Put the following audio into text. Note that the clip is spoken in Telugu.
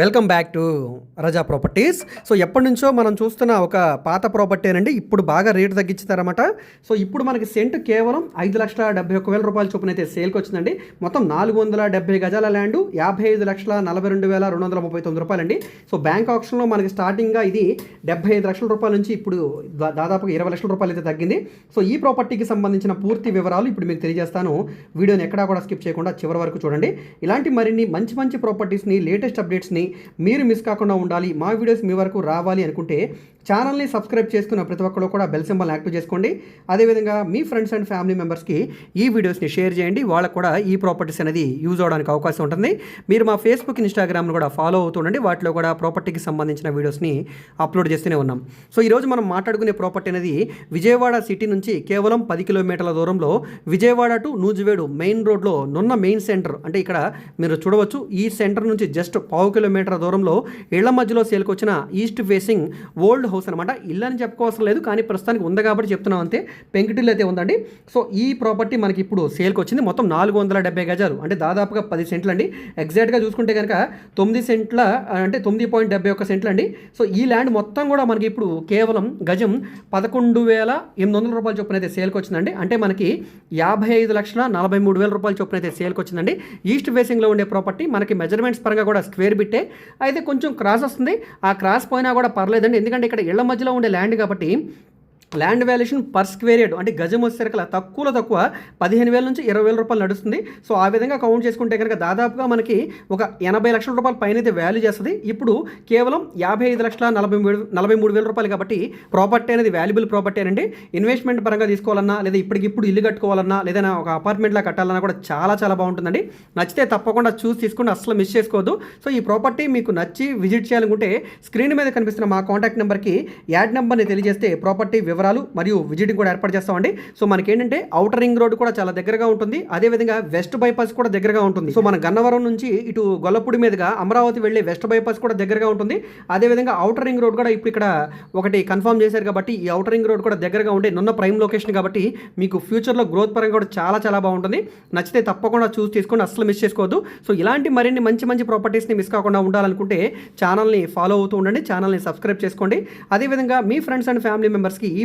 Welcome back to Raza properties. So ఎప్పటి నుంచో మనం చూస్తున్న ఒక పాత ప్రాపర్టీ అండి. ఇప్పుడు బాగా రేటు తగ్గించుతారన్నమాట సో ఇప్పుడు మనకి సెంట్ కేవలం ఐదు లక్షల డెబ్బై ఒక్క వేల రూపాయల చొప్పున అయితే సేల్కి వచ్చిందండి. మొత్తం నాలుగు వందల డెబ్బై గజాల ల్యాండ్ యాభై ఐదు లక్షల నలభై రెండు వేల రెండు వందల ముప్పై తొమ్మిది రూపాయలండి. సో బ్యాంక్ ఆప్షన్లో మనకి స్టార్టింగ్గా ఇది డెబ్బై ఐదు లక్షల రూపాయల నుంచి ఇప్పుడు దాదాపుగా ఇరవై లక్షల రూపాయలు అయితే తగ్గింది. సో ఈ ప్రాపర్టీకి సంబంధించిన పూర్తి వివరాలు ఇప్పుడు మీకు తెలియజేస్తాను. వీడియోని ఎక్కడా కూడా స్కిప్ చేయకుండా చివరి వరకు చూడండి. ఇలాంటి మరిన్ని మంచి మంచి ప్రాపర్టీస్ని లేటెస్ట్ అప్డేట్స్ని మీరు మిస్ కాకుండా ఉండాలి మా వీడియోస్ మీ వరకు రావాలి అనుకుంటే ఛానల్ని సబ్స్క్రైబ్ చేసుకున్న ప్రతి ఒక్కరు కూడా బెల్ సింబల్ యాక్టివ్ చేసుకోండి. అదేవిధంగా మీ ఫ్రెండ్స్ అండ్ ఫ్యామిలీ మెంబర్స్కి ఈ వీడియోస్ని షేర్ చేయండి. వాళ్ళకు కూడా ఈ ప్రాపర్టీస్ అనేది యూజ్ అవడానికి అవకాశం ఉంటుంది. మీరు మా ఫేస్బుక్ ఇన్స్టాగ్రామ్ను కూడా ఫాలో అవుతుండండి వాటిలో కూడా ప్రాపర్టీకి సంబంధించిన వీడియోస్ని అప్లోడ్ చేస్తూనే ఉన్నాం. సో ఈరోజు మనం మాట్లాడుకునే ప్రాపర్టీ అనేది విజయవాడ సిటీ నుంచి కేవలం పది కిలోమీటర్ల దూరంలో విజయవాడ టు నూజివేడు మెయిన్ రోడ్లో నున్న మెయిన్ సెంటర్ అంటే ఇక్కడ మీరు చూడవచ్చు. ఈ సెంటర్ నుంచి జస్ట్ పావు కిలోమీటర్ దూరంలో ఇళ్ళ మధ్యలో సేల్కొచ్చిన ఈస్ట్ ఫేసింగ్ ఓల్డ్ హౌస్ అనమాట ఇల్లు అని చెప్పుకోవాల్సిన లేదు కానీ ప్రస్తుతానికి ఉంది కాబట్టి చెప్తున్నాం అంతే. పెంకుటిల్లు అయితే ఉందండి. సో ఈ ప్రాపర్టీ మనకి ఇప్పుడు సేల్కి వచ్చింది. మొత్తం నాలుగు వందల డెబ్బై గజాలు. అంటే దాదాపుగా పది సెంట్లు అండి. ఎగ్జాక్ట్గా చూసుకుంటే కనుక తొమ్మిది సెంట్ల అంటే తొమ్మిది పాయింట్ డెబ్బై ఒక్క సెంట్లు అండి. సో ఈ ల్యాండ్ మొత్తం కూడా మనకి ఇప్పుడు కేవలం గజం పదకొండు వేల ఎనిమిది వందల రూపాయల చొప్పున అయితే సేల్కి వచ్చిందండి. అంటే మనకి యాభై ఐదు లక్షల నలభై మూడు వేల రూపాయల చొప్పున అయితే సేల్కి వచ్చిందండి. ఈస్ట్ ఫేసింగ్లో ఉండే ప్రాపర్టీ మనకి మెజర్మెంట్స్ పరంగా కూడా స్క్వేర్ బిట్టే. అయితే కొంచెం క్రాస్ వస్తుంది. ఆ క్రాస్ పోయినా కూడా పర్లేదండి. ఎందుకంటే ఇక్కడ ఇళ్ళ మధ్యలో ఉండే ల్యాండ్ కాబట్టి land valuation per square yard అంటే గజం వచ్చేసరికి తక్కువలో తక్కువ పదిహేను వేల నుంచి ఇరవై వేల రూపాయలు నడుస్తుంది. సో ఆ విధంగా కౌంట్ చేసుకుంటే కనుక దాదాపుగా మనకి ఒక ఎనభై లక్షల రూపాయల పైన అయితే వాల్యూ చేస్తుంది. ఇప్పుడు కేవలం యాభై ఐదు లక్షల నలభై మూడు నలభై మూడు వేల రూపాయలు కాబట్టి ప్రాపర్టీ అనేది వాల్యుబుల్ ప్రాపర్టీ అండి ఇన్వెస్ట్మెంట్ పరంగా తీసుకోవాలన్నా లేదా ఇప్పటికిప్పుడు ఇల్లు కట్టుకోవాలన్నా లేదా ఒక అపార్ట్మెంట్లా కట్టాలన్నా కూడా చాలా చాలా బాగుంటుందండి. నచ్చితే తప్పకుండా చూసి తీసుకుని అసలు మిస్ చేసుకోవద్దు. సో ఈ ప్రాపర్టీ మీకు నచ్చి విజిట్ చేయాలనుకుంటే స్క్రీన్ మీద కనిపిస్తున్న మా కాంటాక్ట్ నెంబర్కి యాడ్ నెంబర్ని తెలియజేస్తే ప్రాపర్టీ వివరాలు మరియు విజిటింగ్ కూడా ఏర్పాటు చేస్తామండి. సో మనకి ఏంటంటే అవుటర్ రింగ్ రోడ్ కూడా చాలా దగ్గరగా ఉంటుంది. అదేవిధంగా వెస్ట్ బైపాస్ కూడా దగ్గరగా ఉంటుంది. సో మన గన్నవరం నుంచి ఇటు గొల్లపూడి మీదుగా అమరావతి వెళ్ళే వెస్ట్ బైపాస్ కూడా దగ్గరగా ఉంటుంది. అదేవిధంగా అవుటర్ రింగ్ రోడ్ కూడా ఇప్పుడు ఇక్కడ ఒకటి కన్ఫర్మ్ చేశారు కాబట్టి ఈ అవుటర్ రింగ్ రోడ్ కూడా దగ్గరగా ఉండే నున్న ప్రైమ్ లొకేషన్ కాబట్టి మీకు ఫ్యూచర్లో గ్రోత్ పరంగా కూడా చాలా చాలా బాగుంటుంది. నచ్చితే తప్పకుండా చూస్ తీసుకొని అస్సలు మిస్ చేసుకోవద్దు. సో ఇలాంటి మరిన్ని మంచి మంచి ప్రాపర్టీస్ని మిస్ కాకుండా ఉండాలనుకుంటే ఛానల్ని ఫాలో అవుతూ ఉండండి. ఛానల్ని సబ్స్క్రైబ్ చేసుకోండి. అదేవిధంగా మీ ఫ్రెండ్స్ అండ్ ఫ్యామిలీ మెంబర్స్కి ఈ